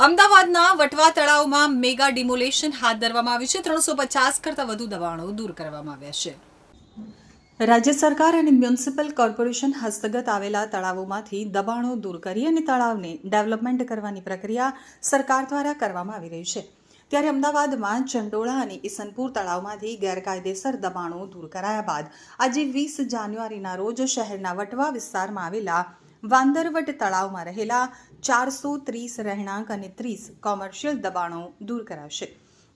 અમદાવાદના વટવા તળાવમાં mega demolition હાથ ધરવામાં આવ્યું છે. ત્રણસો પચાસ કરતાં વધુ દબાણો દૂર કરવામાં આવ્યા છે. રાજ્ય સરકાર અને મ્યુનિસિપલ કોર્પોરેશન હસ્તગત આવેલા તળાવોમાંથી દબાણો દૂર કરી અને તળાવને ડેવલપમેન્ટ કરવાની પ્રક્રિયા સરકાર દ્વારા કરવામાં આવી રહી છે. ત્યારે અમદાવાદમાં ચંડોળા અને ઈસનપુર તળાવમાંથી ગેરકાયદેસર દબાણો દૂર કરાયા બાદ આજે વીસ જાન્યુઆરીના રોજ શહેરના વટવા વિસ્તારમાં આવેલા વાંદરવટ તળાવમાં રહેલા ચારસો ત્રીસ રહેણાંક અને ત્રીસ કોમર્શિયલ દબાણો દૂર કરાશે.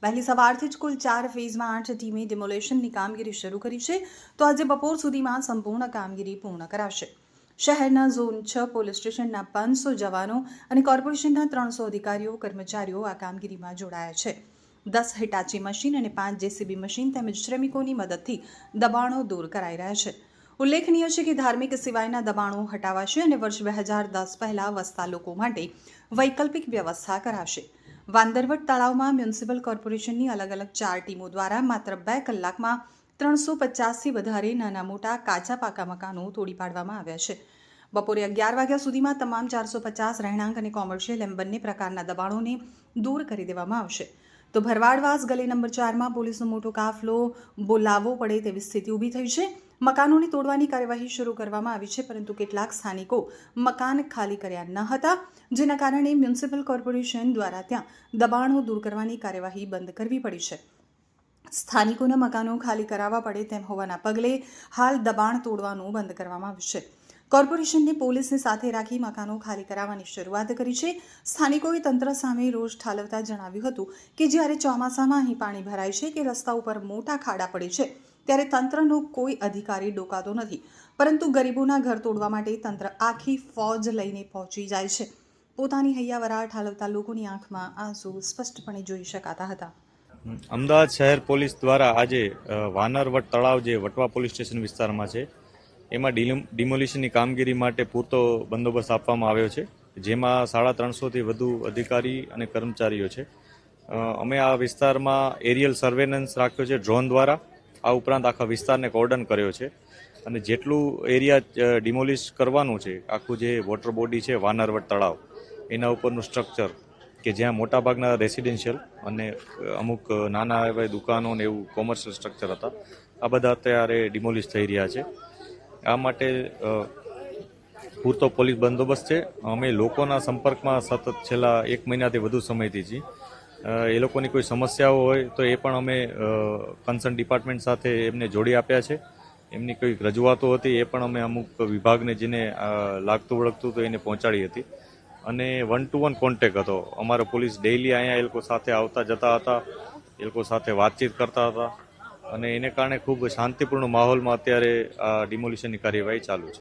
વહેલી સવારથી જ કુલ ચાર ફેઝમાં આઠ ટીમે ડિમોલેશનની કામગીરી શરૂ કરી છે, તો આજે બપોર સુધીમાં સંપૂર્ણ કામગીરી પૂર્ણ કરાશે. શહેરના ઝોન છ પોલીસ સ્ટેશનના પાંચસો જવાનો અને કોર્પોરેશનના ત્રણસો અધિકારીઓ, કર્મચારીઓ આ કામગીરીમાં જોડાયા છે. દસ હિટાચી મશીન અને પાંચ જેસીબી મશીન તેમજ શ્રમિકોની મદદથી દબાણો દૂર કરાઈ રહ્યા છે. ઉલ્લેખનીય છે કે ધાર્મિક સિવાયના દબાણો હટાવાશે અને વર્ષ બે હજાર દસ પહેલા વસતા લોકો માટે વૈકલ્પિક વ્યવસ્થા કરાશે. વાંદરવટ તળાવમાં મ્યુનિસિપલ કોર્પોરેશનની અલગ અલગ ચાર ટીમો દ્વારા માત્ર બે કલાકમાં ત્રણસો પચાસથી વધારે નાના મોટા કાચા પાકા મકાનો તોડી પાડવામાં આવ્યા છે. બપોરે અગિયાર વાગ્યા સુધીમાં તમામ ચારસો પચાસ રહેણાંક અને કોમર્શિયલ એમ બંને પ્રકારના દબાણોને દૂર કરી દેવામાં આવશે. તો ભરવાડવાસ ગલી નંબર ચારમાં પોલીસનો મોટો કાફલો બોલાવવો પડે તેવી સ્થિતિ ઊભી થઈ છે. મકાનોને તોડવાની કાર્યવાહી શરૂ કરવામાં આવી છે, પરંતુ કેટલાક સ્થાનિકો મકાન ખાલી કર્યા ન હતા, જેના કારણે મ્યુનિસિપલ કોર્પોરેશન દ્વારા ત્યાં દબાણો દૂર કરવાની કાર્યવાહી બંધ કરવી પડી છે. સ્થાનિકોના મકાનો ખાલી કરાવવા પડે તેમ હોવાના પગલે હાલ દબાણ તોડવાનું બંધ કરવામાં આવ્યું છે. કોર્પોરેશનને પોલીસને સાથે રાખી મકાનો ખાલી કરાવવાની શરૂઆત કરી છે. સ્થાનિકોએ તંત્ર સામે રોષ ઠાલવતા જણાવ્યું હતું કે જ્યારે ચોમાસામાં અહીં પાણી ભરાય છે કે રસ્તા ઉપર મોટા ખાડા પડે છે ત્યારે તંત્રનો કોઈ અધિકારી ડોકાતો નથી. પરંતુ ગરીબોના ઘર તોડવા માટે તંત્ર આખી ફોજ લઈને પહોંચી જાય છે. પોતાની હૈયાવરા ઠાલવતા લોકોની આંખમાં આંસુ સ્પષ્ટપણે જોઈ શકાતા હતા. અમદાવાદ શહેર પોલીસ દ્વારા આજે વાનરવટ તળાવ જે વટવા પોલીસ સ્ટેશન વિસ્તારમાં છે, એમાં ડિમોલિશનની કામગીરી માટે પૂરતો બંદોબસ્ત આપવામાં આવ્યો છે, જેમાં સાડા ત્રણસોથી વધુ અધિકારી અને કર્મચારીઓ છે. અમે આ વિસ્તારમાં એરિયલ સર્વેલન્સ રાખ્યો છે ડ્રોન દ્વારા. આ ઉપરાંત આખા વિસ્તારને કોર્ડન કર્યો છે. અને જેટલું એરિયા ડિમોલિશ કરવાનું છે, આખું જે વોટર બોડી છે, વાનરવટ તળાવ, એના ઉપરનું સ્ટ્રક્ચર કે જ્યાં મોટાભાગના રેસિડેન્શિયલ અને અમુક નાના એવા દુકાનો ને એવું કોમર્શિયલ સ્ટ્રક્ચર હતા, આ બધા અત્યારે ડિમોલિશ થઈ રહ્યા છે. આ માટે પૂરતો પોલીસ બંદોબસ્ત છે. અમે લોકોના સંપર્કમાં સતત છેલ્લા એક મહિનાથી વધુ સમયથી છીએ. એ લોકોની કોઈ સમસ્યાઓ હોય તો એ પણ અમે કન્સર્ન ડિપાર્ટમેન્ટ સાથે એમને જોડી આપ્યા છે. એમની કોઈ રજૂઆતો હતી એ પણ અમે અમુક વિભાગને જેને લાગતું વળગતું તો એને પહોંચાડી હતી. અને વન ટુ વન કોન્ટેક હતો. અમારો પોલીસ ડેઇલી અહીંયા એ લોકો સાથે આવતા જતા હતા, એ લોકો સાથે વાતચીત કરતા હતા. અને એને કારણે ખૂબ શાંતિપૂર્ણ માહોલમાં અત્યારે આ ડિમોલિશનની કાર્યવાહી ચાલુ છે.